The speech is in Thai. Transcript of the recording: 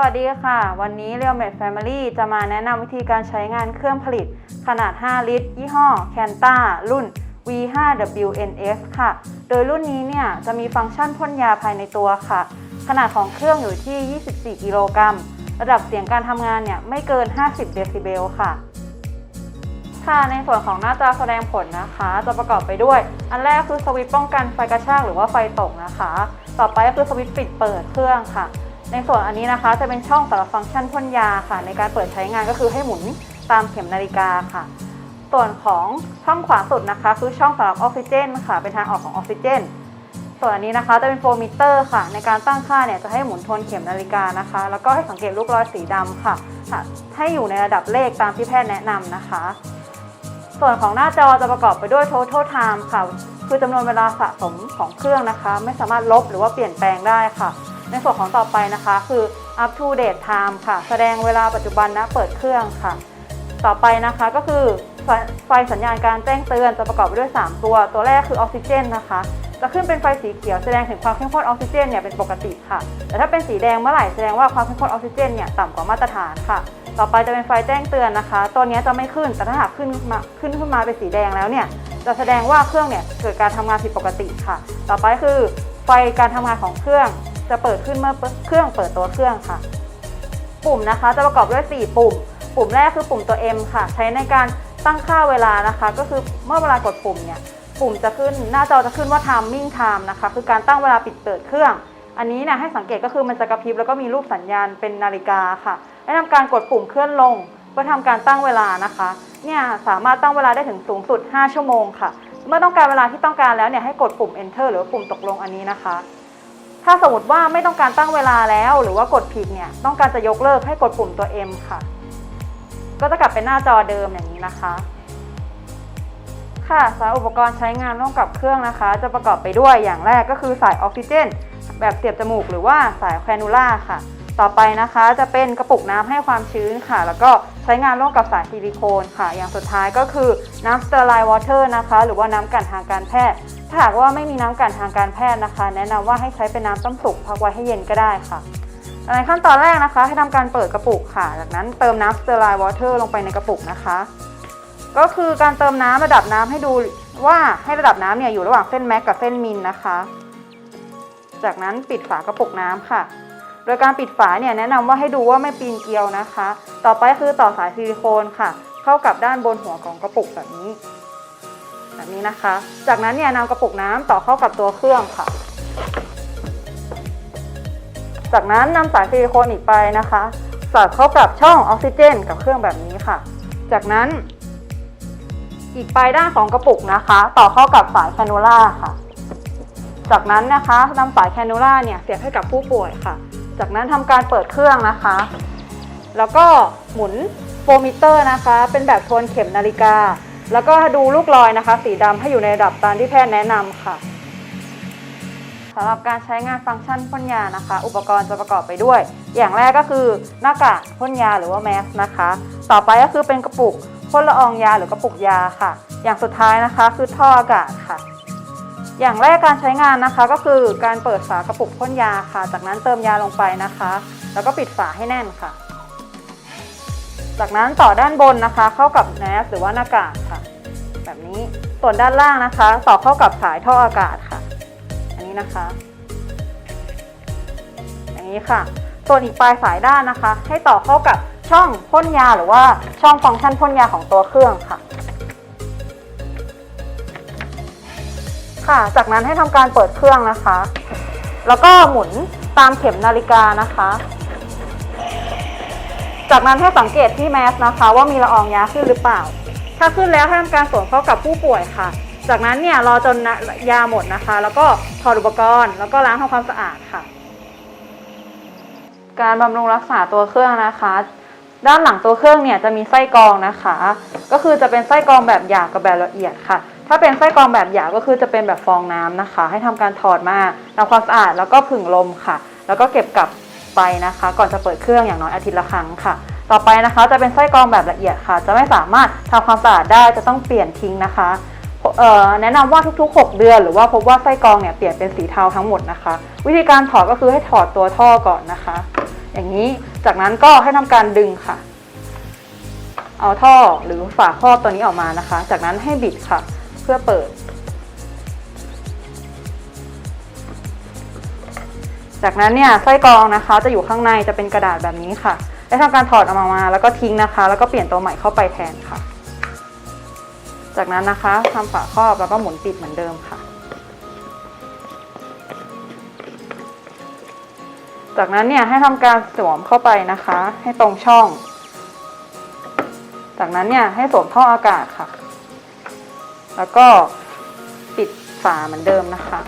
วัสดีค่ะ วันนี้ r e a l m a d Family จะมาแนะนำวิธีการใช้งานเครื่องผลิต ขนาด 5 ลิตร ยี่ห้อ Canta รุ่น V5WNF ค่ะ โดยรุ่นนี้เนี่ย จะมีฟังก์ชันพ่นยาภายในตัวค่ะ ขนาดของเครื่องอยู่ที่ 24 กิโลกรัม ระดับเสียงการทำงานเนี่ย ไม่เกิน 50 เดซิเบลค่ะ ค่ะในส่วนของหน้าจอแสดงผลนะคะ จะประกอบไปด้วย อันแรกคือสวิตช์ป้องกันไฟกระชากหรือว่าไฟตกนะคะ ต่อไปก็คือสวิตช์ปิดเปิดเครื่องค่ะ ในส่วนอันนี้นะคะจะเป็นช่องสำหรับฟังก์ชันพ่นยาค่ะ ในการเปิดใช้งานก็คือให้หมุนตามเข็มนาฬิกาค่ะ ส่วนของช่องขวาสุดนะคะ คือช่องสำหรับออกซิเจนค่ะ เป็นทางออกของออกซิเจน ส่วนอันนี้นะคะจะเป็นโฟมิเตอร์ค่ะ ในการตั้งค่าเนี่ยจะให้หมุนทวนเข็มนาฬิกานะคะ แล้วก็ให้สังเกตลูกรอยสีดำค่ะค่ะ ให้อยู่ในระดับเลขตามที่แพทย์แนะนำนะคะ ส่วนของหน้าจอจะประกอบไปด้วย total time ค่ะ คือจำนวนเวลาสะสมของเครื่องนะคะ ไม่สามารถลบหรือว่าเปลี่ยนแปลงได้ค่ะ ในส่วนของต่อไปนะคะคือ up to date time ค่ะ แสดงเวลาปัจจุบันณเปิดเครื่องค่ะ ต่อไปนะคะก็คือไฟสัญญาณการแจ้งเตือนจะประกอบไปด้วย 3 ตัว ตัวแรกคือออกซิเจนนะคะจะขึ้นเป็นไฟสีเขียวแสดงถึงความเข้มข้นออกซิเจนเนี่ยเป็นปกติค่ะ แต่ถ้าเป็นสีแดงเมื่อไหร่แสดงว่าความเข้มข้นออกซิเจนเนี่ยต่ำกว่ามาตรฐานค่ะ ต่อไปจะเป็นไฟแจ้งเตือนนะคะ ตัวนี้จะไม่ขึ้น แต่ถ้าหากขึ้นมาขึ้นขึ้นมาเป็นสีแดงแล้วเนี่ยจะแสดงว่าเครื่องเนี่ยเกิดการทำงานผิดปกติค่ะ ต่อไปคือไฟการทำงานของเครื่อง จะเปิดขึ้นเมื่อเครื่องเปิดตัวเครื่องค่ะ ปุ่มนะคะจะประกอบด้วย 4 ปุ่ม ปุ่มแรกคือปุ่มตัว M ค่ะ ใช้ในการตั้งค่าเวลานะคะ ก็คือเมื่อเวลากดปุ่มเนี่ยปุ่มจะขึ้นหน้าจอจะขึ้นว่า timing time นะคะ คือการตั้งเวลาปิดเปิดเครื่อง อันนี้เนี่ยให้สังเกตก็คือมันจะกระพริบแล้วก็มีรูปสัญญาณเป็นนาฬิกาค่ะให้ทำการกดปุ่มเคลื่อนลงเพื่อทำการตั้งเวลานะคะเนี่ยสามารถตั้งเวลาได้ถึงสูงสุด 5 ชั่วโมงค่ะ เมื่อต้องการเวลาที่ต้องการแล้วเนี่ยให้กดปุ่ม enter หรือปุ่มตกลงอันนี้นะคะ ถ้าสมมติว่าไม่ต้องการตั้งเวลาแล้ว หรือว่ากดผิดเนี่ยต้องการจะยกเลิกให้กดปุ่มตัว M ค่ะ ก็จะกลับเป็นหน้าจอเดิมอย่างนี้นะคะ ค่ะสายอุปกรณ์ใช้งานร่วมกับเครื่องนะคะ จะประกอบไปด้วยอย่างแรกก็คือสายออกซิเจน แบบเสียบจมูกหรือว่าสายแคนูล่าค่ะ ต่อไปนะคะจะเป็นกระปุกน้ำให้ความชื้นค่ะ แล้วก็ใช้งานร่วมกับสายซิลิโคนค่ะ อย่างสุดท้ายก็คือน้ำสเตอร์ไลน์วอเตอร์นะคะ หรือว่าน้ำกันทางการแพทย์ ถ้าหากว่าไม่มีน้ำกันทางการแพทย์นะคะ แนะนำว่าให้ใช้เป็นน้ำต้มสุกพักไว้ให้เย็นก็ได้ค่ะในขั้นตอนแรกนะคะ ให้ทำการเปิดกระปุกค่ะ จากนั้นเติมน้ำสเตอร์ไลน์วอเตอร์ลงไปในกระปุกนะคะ ก็คือการเติมน้ำระดับน้ำให้ดูว่าให้ระดับน้ำเนี่ยอยู่ระหว่างเส้นแม็กกับเส้นมินนะคะ จากนั้นปิดฝากระปุกน้ำค่ะ โดยการปิดฝาเนี่ยแนะนำว่าให้ดูว่าไม่ปีนเกลียวนะคะ ต่อไปคือต่อสายซิลิโคนค่ะ เข้ากับด้านบนหัวของกระปุกแบบนี้ แบบนี้นะคะ จากนั้นเนี่ยนำกระปุกน้ำต่อเข้ากับตัวเครื่องค่ะ จากนั้นนำสายซิลิโคนอีกไปนะคะ สอดเข้ากับช่องออกซิเจน กับเครื่องแบบนี้ค่ะ จากนั้นอีกปลายด้านของกระปุกนะคะ ต่อเข้ากับสายแคนูล่าค่ะ จากนั้นนะคะนำสายแคนูล่าเนี่ยเสียบให้กับผู้ป่วยค่ะ จากนั้นทำการเปิดเครื่องนะคะ แล้วก็หมุนโฟมิเตอร์นะคะ เป็นแบบทวนเข็มนาฬิกา แล้วก็ดูลูกรอยนะคะ สีดำให้อยู่ในระดับตามที่แพทย์แนะนำค่ะสำหรับการใช้งานฟังก์ชันพ่นยานะคะ อุปกรณ์จะประกอบไปด้วย อย่างแรกก็คือหน้ากากพ่นยาหรือว่าแมสนะคะ ต่อไปก็คือเป็นกระปุกพ่นละอองยาหรือกระปุกยาค่ะ อย่างสุดท้ายนะคะคือท่ออากาศค่ะ อย่างแรกการใช้งานนะคะก็คือการเปิดฝากระปุกพ่นยาค่ะ จากนั้นเติมยาลงไปนะคะ แล้วก็ปิดฝาให้แน่นค่ะ จากนั้นต่อด้านบนนะคะ เข้ากับแมสหรือว่าหน้ากากค่ะ แบบนี้ ส่วนด้านล่างนะคะ ต่อเข้ากับสายท่ออากาศค่ะ อันนี้นะคะ อย่างนี้ค่ะ ส่วนอีกปลายสายด้านนะคะ ให้ต่อเข้ากับช่องพ่นยาหรือว่าช่องฟังก์ชันพ่นยาของตัวเครื่องค่ะ ค่ะ จากนั้นให้ทำการเปิดเครื่องนะคะ แล้วก็หมุนตามเข็มนาฬิกานะคะ จากนั้นให้สังเกตที่แมสนะคะ ว่ามีละอองยาขึ้นหรือเปล่า ถ้าขึ้นแล้วให้ทำการสวมเข้ากับผู้ป่วยค่ะ จากนั้นเนี่ยรอจนยาหมดนะคะ แล้วก็ถอดอุปกรณ์ แล้วก็ล้างทำความสะอาดค่ะ การบำรุงรักษาตัวเครื่องนะคะ ด้านหลังตัวเครื่องเนี่ยจะมีไส้กรองนะคะ ก็คือจะเป็นไส้กรองแบบหยาบกับแบบละเอียดค่ะ ถ้าเป็นไส้กรองแบบหยาบก็คือจะเป็นแบบฟองน้ำนะคะ ให้ทำการถอดมาทำความสะอาดแล้วก็ผึ่งลมค่ะ แล้วก็เก็บกลับไปนะคะ ก่อนจะเปิดเครื่องอย่างน้อยอาทิตย์ละครั้งค่ะ ต่อไปนะคะจะเป็นไส้กรองแบบละเอียดค่ะ จะไม่สามารถทำความสะอาดได้จะต้องเปลี่ยนทิ้งนะคะแนะนำว่าทุกๆ 6 เดือน หรือว่าพบว่าไส้กรองเนี่ยเปลี่ยนเป็นสีเทาทั้งหมดนะคะ วิธีการถอดก็คือให้ถอดตัวท่อก่อนนะคะ อย่างนี้จากนั้นก็ให้ทำการดึงค่ะ เอาท่อหรือฝาครอบตัวนี้ออกมานะคะ จากนั้นให้บิดค่ะ เพื่อเปิด จากนั้นเนี่ยไส้กรองนะคะ จะอยู่ข้างในจะเป็นกระดาษแบบนี้ค่ะ ได้ทำการถอดออกมา แล้วก็ทิ้งนะคะ แล้วก็เปลี่ยนตัวใหม่เข้าไปแทนค่ะ จากนั้นนะคะทำฝาครอบแล้วก็หมุนปิดเหมือนเดิมค่ะ จากนั้นเนี่ยให้ทำการสวมเข้าไปนะคะ ให้ตรงช่อง จากนั้นเนี่ยให้สวมท่ออากาศค่ะ แล้วก็ปิดฝาเหมือนเดิมนะคะ